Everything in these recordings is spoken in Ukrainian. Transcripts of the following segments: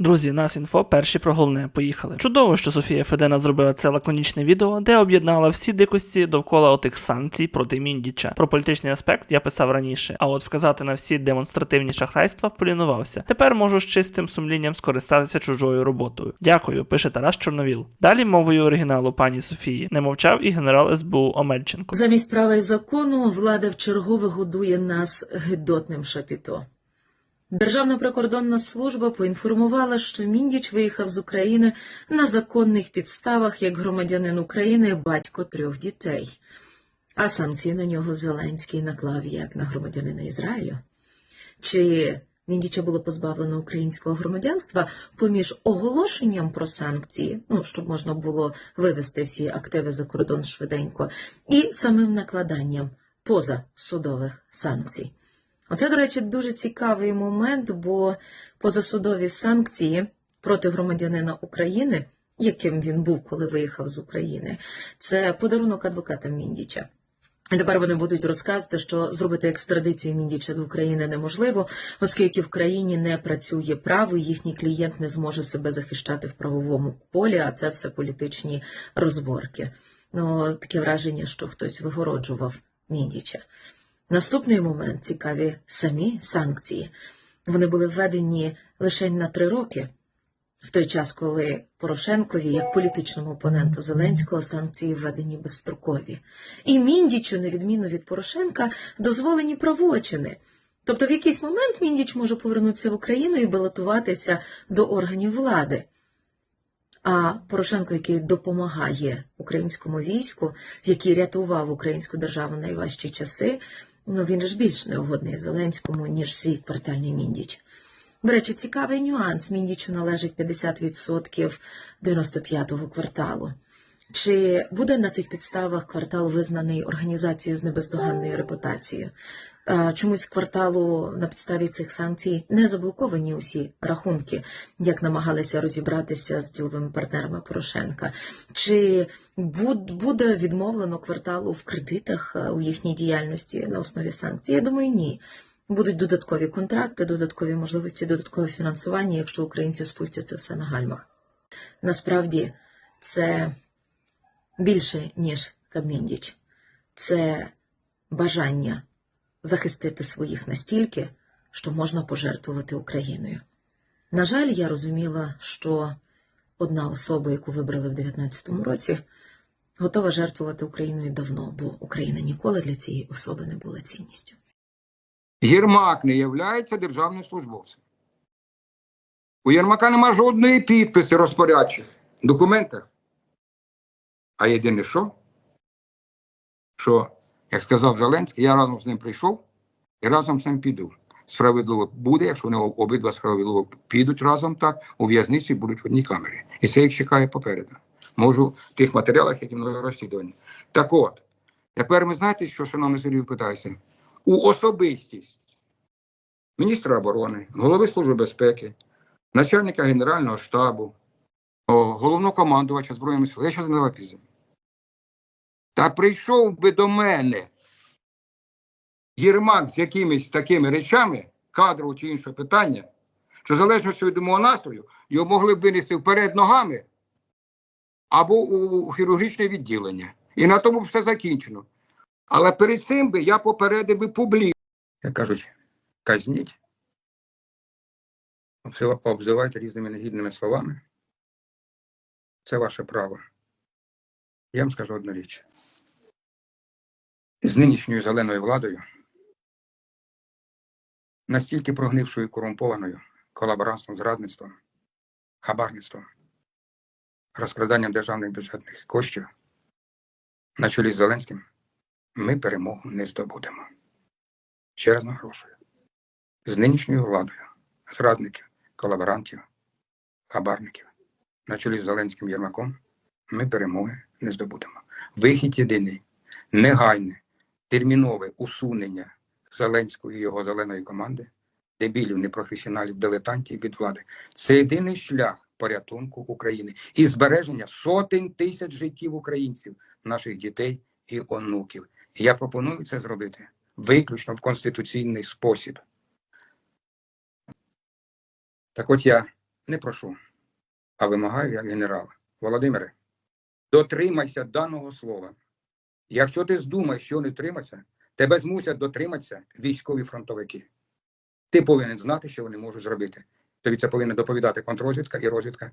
Друзі, нас інфо перші про головне. Поїхали. Чудово, що Софія Федена зробила це лаконічне відео, де об'єднала всі дикості довкола отих санкцій проти Міндіча. Про політичний аспект я писав раніше, а от вказати на всі демонстративні шахрайства полінувався. Тепер можу з чистим сумлінням скористатися чужою роботою. Дякую, пише Тарас Чорновіл. Далі мовою оригіналу пані Софії не мовчав і генерал СБУ Омельченко. Замість права і закону влада вчергове годує нас гидотним шапіто. Державна прикордонна служба поінформувала, що Міндіч виїхав з України на законних підставах як громадянин України, батько трьох дітей. А санкції на нього Зеленський наклав як на громадянина Ізраїлю. Чи Міндіча було позбавлено українського громадянства поміж оголошенням про санкції, ну щоб можна було вивести всі активи за кордон швиденько, і самим накладанням позасудових санкцій. Оце, до речі, дуже цікавий момент, бо позасудові санкції проти громадянина України, яким він був, коли виїхав з України, це подарунок адвоката Міндіча. І тепер вони будуть розказувати, що зробити екстрадицію Міндіча до України неможливо, оскільки в країні не працює право, і їхній клієнт не зможе себе захищати в правовому полі, а це все політичні розборки. Ну, таке враження, що хтось вигороджував Міндіча. Наступний момент цікаві самі санкції. Вони були введені лише на три роки, в той час, коли Порошенкові, як політичному опоненту Зеленського, санкції введені безстрокові. І Міндічу, на відміну від Порошенка, дозволені правочини. Тобто в якийсь момент Міндіч може повернутися в Україну і балотуватися до органів влади. А Порошенко, який допомагає українському війську, який рятував українську державу в найважчі часи, ну він ж більш неугодний Зеленському, ніж свій квартальний Міндіч. До речі, цікавий нюанс. Міндічу належить 50% 95-го кварталу. Чи буде на цих підставах квартал визнаний організацією з небездоганною репутацією? Чомусь кварталу на підставі цих санкцій не заблоковані усі рахунки, як намагалися розібратися з діловими партнерами Порошенка. Чи буде відмовлено кварталу в кредитах е, у їхній діяльності на основі санкцій? Я думаю, ні. Будуть додаткові контракти, додаткові можливості, додаткове фінансування, якщо українці спустять це все на гальмах. Насправді це більше, ніж Каміндіч. Це бажання захистити своїх настільки, що можна пожертвувати Україною. На жаль, я розуміла, що одна особа, яку вибрали в 19-му році, готова жертвувати Україною давно, бо Україна ніколи для цієї особи не була цінністю. Єрмак не являється державним службовцем. У Єрмака нема жодної підписи розпорядчих документах. А єдине що? Що, як сказав Зеленський, я разом з ним прийшов і разом з ним піду. Справедливо буде, якщо вони обидва справедливо підуть разом так, у в'язниці будуть в одній камері. І це їх чекає попереду. Можу в тих матеріалах, які мною розслідувані. Так от, тепер ми знаєте, що, шановний Сергій, питаюся? у особистість міністра оборони, голови Служби безпеки, начальника Генерального штабу, головного командувача Збройними силами. Я що не пізно. Та прийшов би до мене Єрмак з якимись такими речами, кадрового чи іншого питання, що залежно від мого настрою, його могли б винести вперед ногами або у хірургічне відділення. І на тому все закінчено. Але перед цим би я попередив би публіку. Як кажуть, казніть, обзивайте різними негідними словами. Це ваше право. Я вам скажу одну річ. З нинішньою зеленою владою, настільки прогнившою і корумпованою колаборантством, зрадництвом, хабарництвом, розкраданням державних бюджетних коштів на чолі з Зеленським, ми перемогу не здобудемо. Ще раз наголошую. З нинішньою владою, зрадників, колаборантів, хабарників, на чолі з Зеленським Єрмаком, ми перемоги не здобудемо. Вихід єдиний, негайне, термінове усунення Зеленського і його зеленої команди, дебілів, непрофесіоналів, дилетантів від влади. Це єдиний шлях порятунку України і збереження сотень тисяч життів українців, наших дітей і онуків. Я пропоную це зробити виключно в конституційний спосіб. Так от я не прошу, а вимагаю як генерал. Володимире, дотримайся даного слова. Якщо ти здумаєш, що не триматися, тебе змусять дотриматися військові фронтовики. Ти повинен знати, що вони можуть зробити. Тобі це повинна доповідати контрозвідка і розвідка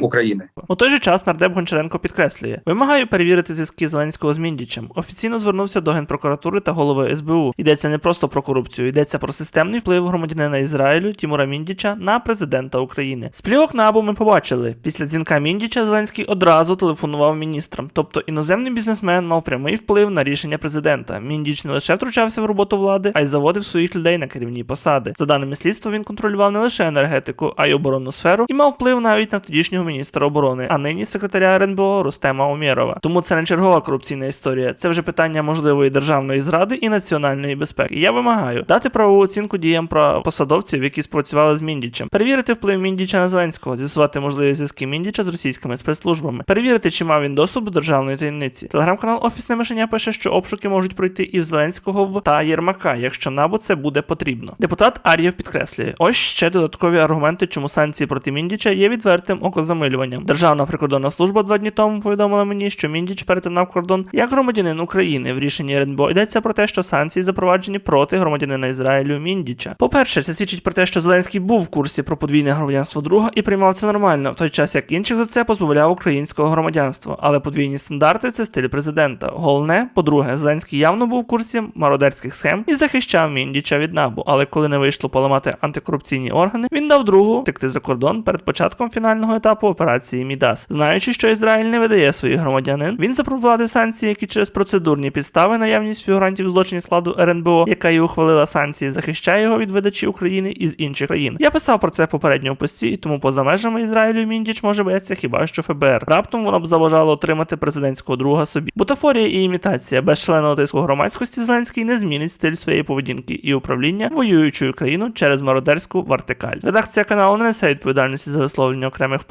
України. У той же час нардеп Гончаренко підкреслює: вимагаю перевірити зв'язки Зеленського з Міндічем. Офіційно звернувся до генпрокуратури та голови СБУ. Йдеться не просто про корупцію, йдеться про системний вплив громадянина Ізраїлю Тімура Міндіча на президента України. Сплівок набу ми побачили. Після дзвінка Міндіча Зеленський одразу телефонував міністрам. Тобто іноземний бізнесмен мав прямий вплив на рішення президента. Міндіч не лише втручався в роботу влади, а й заводив своїх людей на керівні посади. За даними слідства, він контролював не лише енергетику, а й оборонну сферу і мав вплив навіть на тодішнього міністра оборони, а нині секретаря РНБО Рустема Умєрова. Тому це не чергова корупційна історія. Це вже питання можливої державної зради і національної безпеки. Я вимагаю дати правову оцінку діям про посадовців, які спрацювали з Міндічем, перевірити вплив Міндіча на Зеленського, з'ясувати можливі зв'язки Міндіча з російськими спецслужбами, перевірити, чи мав він доступ до державної таємниці. Телеграм-канал Офісне мишеня пише, що обшуки можуть пройти і в Зеленського в та Єрмака, якщо набу це буде потрібно. Депутат Ар'єв підкреслює: ось ще додаткові аргументи, чому санкції проти Міндіча є відвертим окозамилюванням. Державна прикордонна служба два дні тому повідомила мені, що Міндіч перетинав кордон як громадянин України. В рішенні РНБО йдеться про те, що санкції запроваджені проти громадянина Ізраїлю Міндіча. По-перше, це свідчить про те, що Зеленський був в курсі про подвійне громадянство друга і приймав це нормально, в той час як інших за це позбавляв українського громадянства. Але подвійні стандарти це стиль президента. Головне, по-друге, Зеленський явно був в курсі мародерських схем і захищав Міндіча від набу. Але коли не вийшло поламати антикорупційні органи, він дав другу втекти за кордон перед початком фінального етапу операції Мідас. Знаючи, що Ізраїль не видає своїх громадянин, він запропонував санкції, які через процедурні підстави наявність фігурантів злочинів складу РНБО, яка і ухвалила санкції, захищає його від видачі України із інших країн. Я писав про це в попередньому пості, і тому поза межами Ізраїлю Міндіч може боятися хіба що ФБР. Раптом воно б заважало отримати президентського друга собі. Бутафорія і імітація без членного тиску громадськості Зеленський не змінить стиль своєї поведінки і управління воюючою країну через мародерську вертикаль. Редакція каналу не несе відповідальності за висловлення окремих